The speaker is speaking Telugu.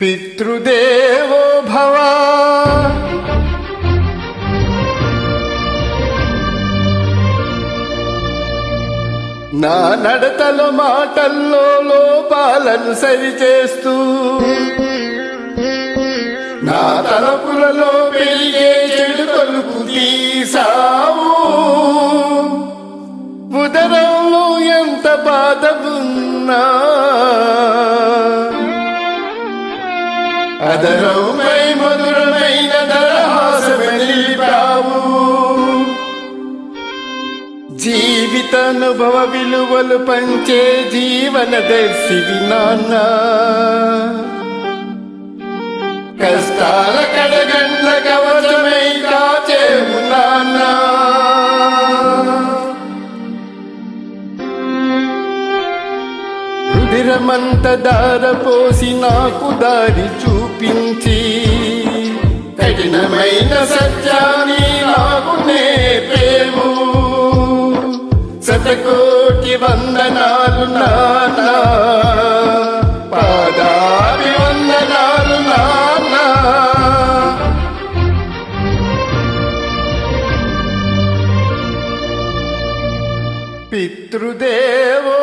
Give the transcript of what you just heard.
పితృదేవో భవ. నా నడతల మాటల్లో లోపాలను సరిచేస్తూ నా తలపులలో పెరిగే చెడు తలుపు తీసావు. ఉదరంలో ఎంత బాధ ఉంది అదరమై మధురమైన దరహాసమే జీవితానుభవ విలువలు పంచే జీవన దర్శివి నాన్న. కష్టాల మందిరమంత దార పోసి నాకు దారి చూపించి. కఠినమైన సత్యాన్ని నాకు నేర్పేవు శతకోటి వందనాలు నాన్న. పాదాభి వందనాలు నాన్న. పితృదేవో